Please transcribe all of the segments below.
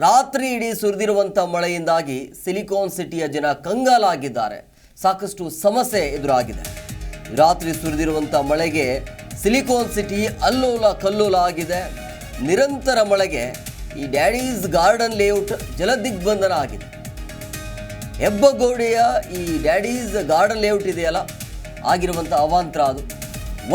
ರಾತ್ರಿ ಇಡೀ ಸುರಿದಿರುವಂಥ ಮಳೆಯಿಂದಾಗಿ ಸಿಲಿಕಾನ್ ಸಿಟಿಯ ಜನ ಕಂಗಾಲಾಗಿದ್ದಾರೆ. ಸಾಕಷ್ಟು ಸಮಸ್ಯೆ ಎದುರಾಗಿದೆ. ರಾತ್ರಿ ಸುರಿದಿರುವಂಥ ಮಳೆಗೆ ಸಿಲಿಕಾನ್ ಸಿಟಿ ಅಲ್ಲೋಲ ಕಲ್ಲೋಲ ಆಗಿದೆ. ನಿರಂತರ ಮಳೆಗೆ ಈ ಡ್ಯಾಡೀಸ್ ಗಾರ್ಡನ್ ಲೇಔಟ್ ಜಲದಿಗ್ಬಂಧನ ಆಗಿದೆ. ಹೆಬ್ಬಗೋಡೆಯ ಈ ಡ್ಯಾಡೀಸ್ ಗಾರ್ಡನ್ ಲೇಔಟ್ ಇದೆಯಲ್ಲ? ಆಗಿರುವಂಥ ಅವಾಂತರ ಅದು.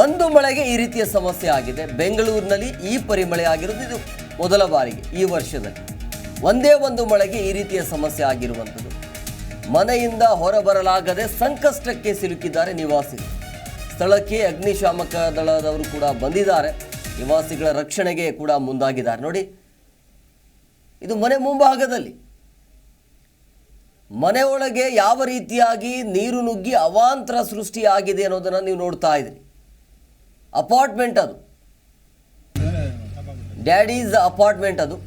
ಒಂದು ಮಳೆಗೆ ಈ ರೀತಿಯ ಸಮಸ್ಯೆ ಆಗಿದೆ. ಬೆಂಗಳೂರಿನಲ್ಲಿ ಈ ಪರಿಮಳೆ ಆಗಿರೋದು ಇದು ಮೊದಲ ಬಾರಿಗೆ ಈ ವರ್ಷದಲ್ಲಿ. ಒಂದೇ ಒಂದು ಮಳೆಗೆ ಈ ರೀತಿಯ ಸಮಸ್ಯೆ ಆಗಿರುವಂಥದ್ದು. ಮನೆಯಿಂದ ಹೊರಬರಲಾಗದೆ ಸಂಕಷ್ಟಕ್ಕೆ ಸಿಲುಕಿದ್ದಾರೆ ನಿವಾಸಿಗಳು. ಸ್ಥಳಕ್ಕೆ ಅಗ್ನಿಶಾಮಕ ದಳದವರು ಕೂಡ ಬಂದಿದ್ದಾರೆ. ನಿವಾಸಿಗಳ ರಕ್ಷಣೆಗೆ ಕೂಡ ಮುಂದಾಗಿದ್ದಾರೆ. ನೋಡಿ, ಇದು ಮನೆ ಮುಂಭಾಗದಲ್ಲಿ. ಮನೆಯೊಳಗೆ ಯಾವ ರೀತಿಯಾಗಿ ನೀರು ನುಗ್ಗಿ ಅವಾಂತರ ಸೃಷ್ಟಿಯಾಗಿದೆ ಅನ್ನೋದನ್ನು ನೀವು ನೋಡ್ತಾ ಇದ್ದೀರಿ. ಅಪಾರ್ಟ್ಮೆಂಟ್ ಅದು. ಡ್ಯಾಡೀಸ್ ಅಪಾರ್ಟ್ಮೆಂಟ್ ಅದು.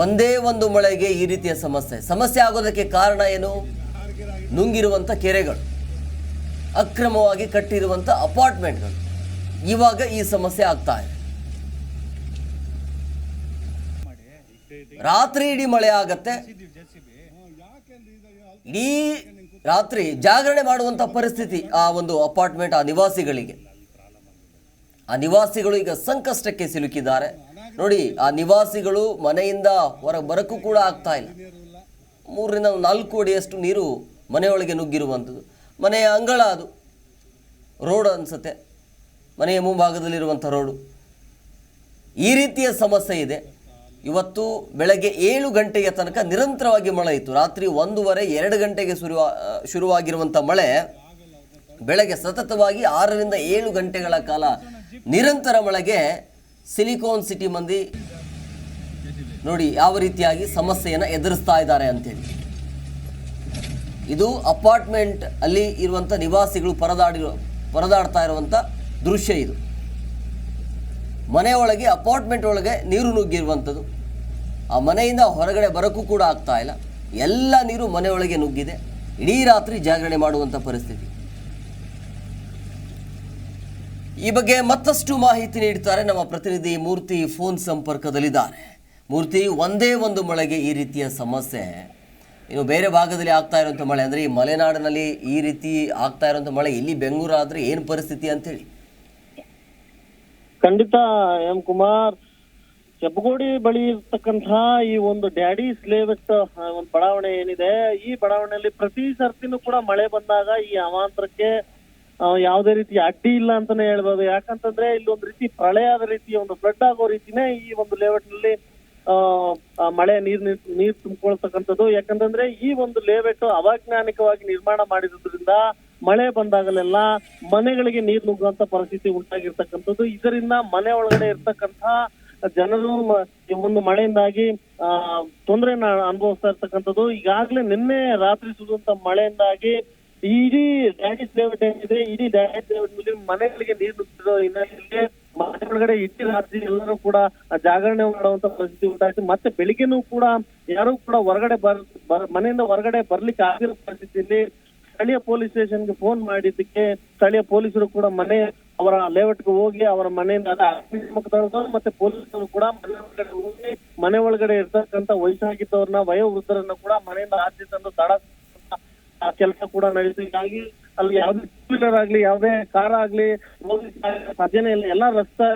ಒಂದೇ ಒಂದು ಮಳೆಗೆ ಈ ರೀತಿಯ ಸಮಸ್ಯೆ. ಸಮಸ್ಯೆ ಆಗೋದಕ್ಕೆ ಕಾರಣ ಏನು? ನುಂಗಿರುವಂಥ ಕೆರೆಗಳು, ಅಕ್ರಮವಾಗಿ ಕಟ್ಟಿರುವಂಥ ಅಪಾರ್ಟ್ಮೆಂಟ್ಗಳು ಇವಾಗ ಈ ಸಮಸ್ಯೆ ಆಗ್ತಾ ಇದೆ. ರಾತ್ರಿ ಇಡೀ ಮಳೆ ಆಗತ್ತೆ. ಇಡೀ ರಾತ್ರಿ ಜಾಗರಣೆ ಮಾಡುವಂಥ ಪರಿಸ್ಥಿತಿ ಆ ಒಂದು ಅಪಾರ್ಟ್ಮೆಂಟ್, ಆ ನಿವಾಸಿಗಳಿಗೆ. ಆ ನಿವಾಸಿಗಳು ಈಗ ಸಂಕಷ್ಟಕ್ಕೆ ಸಿಲುಕಿದ್ದಾರೆ. ನೋಡಿ, ಆ ನಿವಾಸಿಗಳು ಮನೆಯಿಂದ ಹೊರಗೆ ಬರಕ್ಕೂ ಕೂಡ ಆಗ್ತಾ ಇಲ್ಲ. ಮೂರರಿಂದ ನಾಲ್ಕು ಅಡಿಯಷ್ಟು ನೀರು ಮನೆಯೊಳಗೆ ನುಗ್ಗಿರುವಂಥದ್ದು. ಮನೆಯ ಅಂಗಳ ಅದು. ರೋಡ್ ಅನಿಸುತ್ತೆ. ಮನೆಯ ಮುಂಭಾಗದಲ್ಲಿರುವಂಥ ರೋಡು. ಈ ರೀತಿಯ ಸಮಸ್ಯೆ ಇದೆ. ಇವತ್ತು ಬೆಳಗ್ಗೆ ಏಳು ಗಂಟೆಯ ತನಕ ನಿರಂತರವಾಗಿ ಮಳೆ ಇತ್ತು. ರಾತ್ರಿ ಒಂದೂವರೆ, ಎರಡು ಗಂಟೆಗೆ ಶುರುವ ಶುರುವಾಗಿರುವಂಥ ಮಳೆ ಬೆಳಗ್ಗೆ ಸತತವಾಗಿ ಆರರಿಂದ ಏಳು ಗಂಟೆಗಳ ಕಾಲ ನಿರಂತರ ಮಳೆಗೆ ಸಿಲಿಕಾನ್ ಸಿಟಿ ಮಂದಿ ನೋಡಿ ಯಾವ ರೀತಿಯಾಗಿ ಸಮಸ್ಯೆಯನ್ನು ಎದುರಿಸ್ತಾ ಇದ್ದಾರೆ ಅಂತೇಳಿ. ಇದು ಅಪಾರ್ಟ್ಮೆಂಟ್ ಅಲ್ಲಿ ಇರುವಂಥ ನಿವಾಸಿಗಳು ಪರದಾಡಿ ಪರದಾಡ್ತಾ ಇರುವಂಥ ದೃಶ್ಯ ಇದು. ಮನೆಯೊಳಗೆ ಅಪಾರ್ಟ್ಮೆಂಟ್ ಒಳಗೆ ನೀರು ನುಗ್ಗಿರುವಂಥದ್ದು. ಆ ಮನೆಯಿಂದ ಹೊರಗಡೆ ಬರೋಕ್ಕೂ ಕೂಡ ಆಗ್ತಾ ಇಲ್ಲ. ಎಲ್ಲ ನೀರು ಮನೆಯೊಳಗೆ ನುಗ್ಗಿದೆ. ಇಡೀ ರಾತ್ರಿ ಜಾಗರಣೆ ಮಾಡುವಂಥ ಪರಿಸ್ಥಿತಿ. ಈ ಬಗ್ಗೆ ಮತ್ತಷ್ಟು ಮಾಹಿತಿ ನೀಡ್ತಾರೆ ನಮ್ಮ ಪ್ರತಿನಿಧಿ ಮೂರ್ತಿ ಫೋನ್ ಸಂಪರ್ಕದಲ್ಲಿದ್ದಾರೆ. ಮೂರ್ತಿ, ಒಂದೇ ಒಂದು ಮಳೆಗೆ ಈ ರೀತಿಯ ಸಮಸ್ಯೆ. ಇನ್ನು ಬೇರೆ ಭಾಗದಲ್ಲಿ ಆಗ್ತಾ ಇರುವಂಥ ಮಳೆ, ಅಂದರೆ ಈ ಮಲೆನಾಡಿನಲ್ಲಿ ಈ ರೀತಿ ಆಗ್ತಾ ಇರುವಂಥ ಮಳೆ, ಇಲ್ಲಿ ಬೆಂಗಳೂರು ಆದರೆ ಏನು ಪರಿಸ್ಥಿತಿ ಅಂತೇಳಿ? ಖಂಡಿತ, ಎಂ ಕುಮಾರ್ ಹೆಬ್ಬಗೋಡಿ ಬಳಿ ಇರ್ತಕ್ಕಂತಹ ಈ ಒಂದು ಡ್ಯಾಡಿ ಸ್ಲೇವೆಟ್ ಒಂದು ಬಡಾವಣೆ ಏನಿದೆ, ಈ ಬಡಾವಣೆಯಲ್ಲಿ ಪ್ರತಿ ಸರ್ತಿನೂ ಕೂಡ ಮಳೆ ಬಂದಾಗ ಈ ಅವಾಂತರಕ್ಕೆ ಯಾವುದೇ ರೀತಿ ಅಡ್ಡಿ ಇಲ್ಲ ಅಂತಾನೆ ಹೇಳ್ಬೋದು. ಯಾಕಂತಂದ್ರೆ ಇಲ್ಲಿ ಒಂದು ರೀತಿ ಪ್ರಳಯದ ರೀತಿ ಒಂದು ಫ್ಲಡ್ ಆಗೋ ರೀತಿನೇ ಈ ಒಂದು ಲೇಔಟ್ನಲ್ಲಿ ಆ, ಆ, ಮಳೆ ನೀರ್ ನೀರ್ ತುಂಬಿಕೊಳ್ತಕ್ಕಂಥದ್ದು. ಯಾಕಂತಂದ್ರೆ ಈ ಒಂದು ಲೇಔಟ್ ಅವೈಜ್ಞಾನಿಕವಾಗಿ ನಿರ್ಮಾಣ ಮಾಡಿರೋದ್ರಿಂದ ಮಳೆ ಬಂದಾಗಲೆಲ್ಲ ಮನೆಗಳಿಗೆ ನೀರ್ ನುಗ್ಗುವಂತ ಪರಿಸ್ಥಿತಿ ಉಂಟಾಗಿರ್ತಕ್ಕಂಥದ್ದು. ಇದರಿಂದ ಮನೆ ಒಳಗಡೆ ಇರ್ತಕ್ಕಂತಹ ಜನರು ಒಂದು ಮಳೆಯಿಂದಾಗಿ ಆ ತೊಂದರೆಯನ್ನ ಅನುಭವಿಸ್ತಾ ಇರ್ತಕ್ಕಂಥದ್ದು. ಈಗಾಗ್ಲೇ ನಿನ್ನೆ ರಾತ್ರಿ ಸುರಿದಂತ ಮಳೆಯಿಂದಾಗಿ ಇಡೀ ಡ್ಯಾಡಿಸ್ ಲೇಔಟ್ ಏನಿದೆ, ಇಡೀ ಡ್ಯಾಡಿಸ್ ಲೇಔಟ್ ಮನೆಗಳಿಗೆ ನೀರು ನುಗ್ಗಿರೋ ಹಿನ್ನೆಲೆಯಲ್ಲಿ ಮನೆ ಒಳಗಡೆ ಇಟ್ಟಿ ರಾತ್ರಿ ಎಲ್ಲರೂ ಕೂಡ ಜಾಗರಣೆ ಮಾಡುವಂತ ಪರಿಸ್ಥಿತಿ ಉಂಟಾಯಿತು. ಮತ್ತೆ ಬೆಳಿಗ್ಗೆನೂ ಕೂಡ ಯಾರು ಕೂಡ ಹೊರಗಡೆ ಬರ್ ಮನೆಯಿಂದ ಹೊರಗಡೆ ಬರ್ಲಿಕ್ಕೆ ಆಗಿರೋ ಪರಿಸ್ಥಿತಿಯಲ್ಲಿ ಸ್ಥಳೀಯ ಪೊಲೀಸ್ ಸ್ಟೇಷನ್ಗೆ ಫೋನ್ ಮಾಡಿದ್ದಕ್ಕೆ ಸ್ಥಳೀಯ ಪೊಲೀಸರು ಕೂಡ ಮನೆ ಅವರ ಲೇಔಟ್ಗೆ ಹೋಗಿ ಅವರ ಮನೆಯಿಂದ ಮತ್ತೆ ಪೊಲೀಸರು ಕೂಡ ಮನೆ ಒಳಗಡೆ ಹೋಗಿ ಮನೆ ಒಳಗಡೆ ಇರ್ತಕ್ಕಂತ ವಯಸ್ಸಾಗಿದ್ದವ್ರನ್ನ, ವಯೋವೃದ್ಧರನ್ನ ಕೂಡ ಮನೆಯಿಂದ ಆಚೆ ತಂದು ತಡ ಆ ಕೆಲಸ ಕೂಡ ನಡೆಯುತ್ತೆ ಹೀಗಾಗಿ ಅಲ್ಲಿ ಯಾವುದೇ ಟೂ ವೀಲರ್ ಆಗ್ಲಿ, ಯಾವುದೇ ಕಾರ್ ಆಗ್ಲಿ ಸಾಧ್ಯನೇ ಇಲ್ಲ. ಎಲ್ಲಾ ರಸ್ತೆ,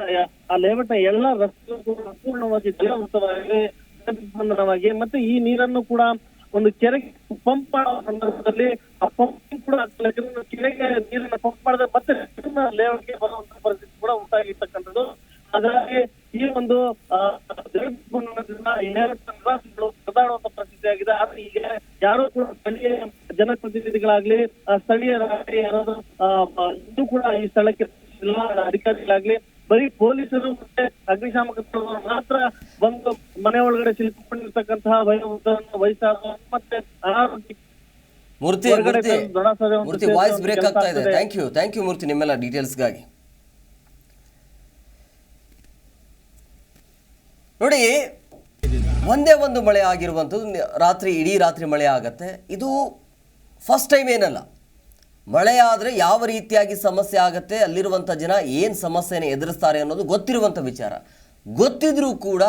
ಆ ಲೇಔಟ್ನ ಎಲ್ಲಾ ರಸ್ತೆ ಸಂಪೂರ್ಣವಾಗಿ ಜಲವೃತವಾಗಿ ಮತ್ತೆ ಈ ನೀರನ್ನು ಕೂಡ ಒಂದು ಕೆರೆಗೆ ಪಂಪ್ ಮಾಡುವ ಸಂದರ್ಭದಲ್ಲಿ ಆ ಪಂಪ್ ಕೂಡ. ಕೆರೆಗೆ ನೀರನ್ನ ಪಂಪ್ ಮಾಡಿದ್ರೆ ಮತ್ತೆ ಲೇಔಟ್ಗೆ ಬರುವಂತ ಪರಿಸ್ಥಿತಿ ಕೂಡ ಉಂಟಾಗಿರ್ತಕ್ಕಂಥದ್ದು. ಹಾಗಾಗಿ ಈ ಒಂದು ಪರದಾಡುವಂತ ಪರಿಸ್ಥಿತಿ ಆಗಿದೆ. ಆದ್ರೆ ಈಗ ಯಾರು ಕೂಡ ಸ್ಥಳೀಯ ಜನಪ್ರತಿನಿಧಿಗಳಾಗ್ಲಿ ಸ್ಥಳೀಯರಾಗ್ಲಿ ಯಾರಾದ್ರೂ ಆ, ಕೂಡ ಈ ಸ್ಥಳಕ್ಕೆ ಅಧಿಕಾರಿಗಳಾಗ್ಲಿ ಬರೀ ಪೊಲೀಸರು ಮತ್ತೆ ಅಗ್ನಿಶಾಮಕ ದಳದವರು ಮಾತ್ರ ಬಂದು ಮನೆ ಒಳಗಡೆ ಸಿಲುಕೊಂಡಿರ್ತಕ್ಕಂತಹ ವಯೋವೃದ್ಧರನ್ನು ವಹಿಸಲು ಮತ್ತೆ ಅನಾರೋಗ್ಯ ಮೂರ್ತಿ ಮೂರ್ತಿ ವಾಯ್ಸ್ ಬ್ರೇಕ್ ಆಗ್ತಾ ಇದೆ. Thank you thank you Murthy ನಿಮ್ಮೆಲ್ಲ ಡೀಟೇಲ್ಸ್ಗಾಗಿ ನೋಡಿ, ಒಂದೇ ಒಂದು ಮಳೆ ಆಗಿರುವಂಥದ್ದು ರಾತ್ರಿ, ಇಡೀ ರಾತ್ರಿ ಮಳೆ ಆಗತ್ತೆ. ಇದು ಫಸ್ಟ್ ಟೈಮ್ ಏನಲ್ಲ. ಮಳೆ ಆದರೆ ಯಾವ ರೀತಿಯಾಗಿ ಸಮಸ್ಯೆ ಆಗುತ್ತೆ, ಅಲ್ಲಿರುವಂಥ ಜನ ಏನು ಸಮಸ್ಯೆನ ಎದುರಿಸ್ತಾರೆ ಅನ್ನೋದು ಗೊತ್ತಿರುವಂಥ ವಿಚಾರ. ಗೊತ್ತಿದ್ರೂ ಕೂಡ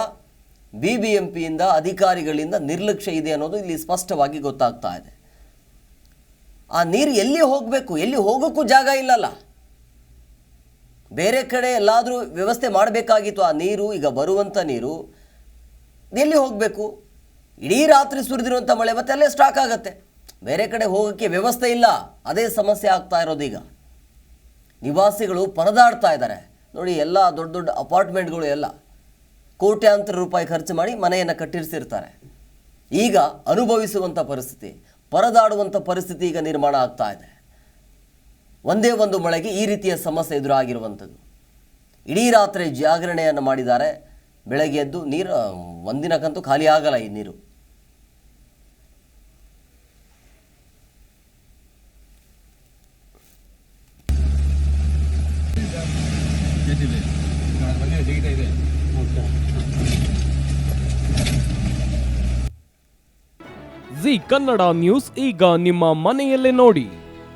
ಬಿ ಬಿ ಎಂ ಪಿಯಿಂದ ಅಧಿಕಾರಿಗಳಿಂದ ನಿರ್ಲಕ್ಷ್ಯ ಇದೆ ಅನ್ನೋದು ಇಲ್ಲಿ ಸ್ಪಷ್ಟವಾಗಿ ಗೊತ್ತಾಗ್ತಾ ಇದೆ. ಆ ನೀರು ಎಲ್ಲಿ ಹೋಗಬೇಕು? ಎಲ್ಲಿ ಹೋಗೋಕ್ಕೂ ಜಾಗ ಇಲ್ಲಲ್ಲ. ಬೇರೆ ಕಡೆ ಎಲ್ಲಾದರೂ ವ್ಯವಸ್ಥೆ ಮಾಡಬೇಕಾಗಿತ್ತು ಆ ನೀರು, ಈಗ ಬರುವಂಥ ನೀರು. ಎಲ್ಲಿ ಹೋಗಬೇಕು? ಇಡೀ ರಾತ್ರಿ ಸುರಿದಿರುವಂಥ ಮಳೆ, ಮತ್ತೆ ಅಲ್ಲೇ ಸ್ಟಾಕ್ ಆಗುತ್ತೆ. ಬೇರೆ ಕಡೆ ಹೋಗೋಕ್ಕೆ ವ್ಯವಸ್ಥೆ ಇಲ್ಲ. ಅದೇ ಸಮಸ್ಯೆ ಆಗ್ತಾ ಇರೋದು ಈಗ. ನಿವಾಸಿಗಳು ಪರದಾಡ್ತಾ ಇದ್ದಾರೆ. ನೋಡಿ, ಎಲ್ಲ ದೊಡ್ಡ ದೊಡ್ಡ ಅಪಾರ್ಟ್ಮೆಂಟ್ಗಳು ಎಲ್ಲ ಕೋಟ್ಯಾಂತರ ರೂಪಾಯಿ ಖರ್ಚು ಮಾಡಿ ಮನೆಯನ್ನು ಕಟ್ಟಿರಿಸಿರ್ತಾರೆ. ಈಗ ಅನುಭವಿಸುವಂಥ ಪರಿಸ್ಥಿತಿ ಪರದಾಡುವಂಥ ಪರಿಸ್ಥಿತಿ ಈಗ ನಿರ್ಮಾಣ ಆಗ್ತಾ ಇದೆ. ಒಂದೇ ಒಂದು ಮಳೆಗೆ ಈ ರೀತಿಯ ಸಮಸ್ಯೆ ಎದುರಾಗಿರುವಂಥದ್ದು. ಇಡೀ ರಾತ್ರಿ ಜಾಗರಣೆಯನ್ನು ಮಾಡಿದ್ದಾರೆ. ಬೆಳಗ್ಗೆ ಎದ್ದು ನೀರು ಒಂದಿನಕ್ಕಂತೂ ಖಾಲಿ ಆಗಲ್ಲ ಈ ನೀರು. ಜಿ ಕನ್ನಡ ನ್ಯೂಸ್ ಈಗ ನಿಮ್ಮ ಮನೆಯಲ್ಲೇ ನೋಡಿ.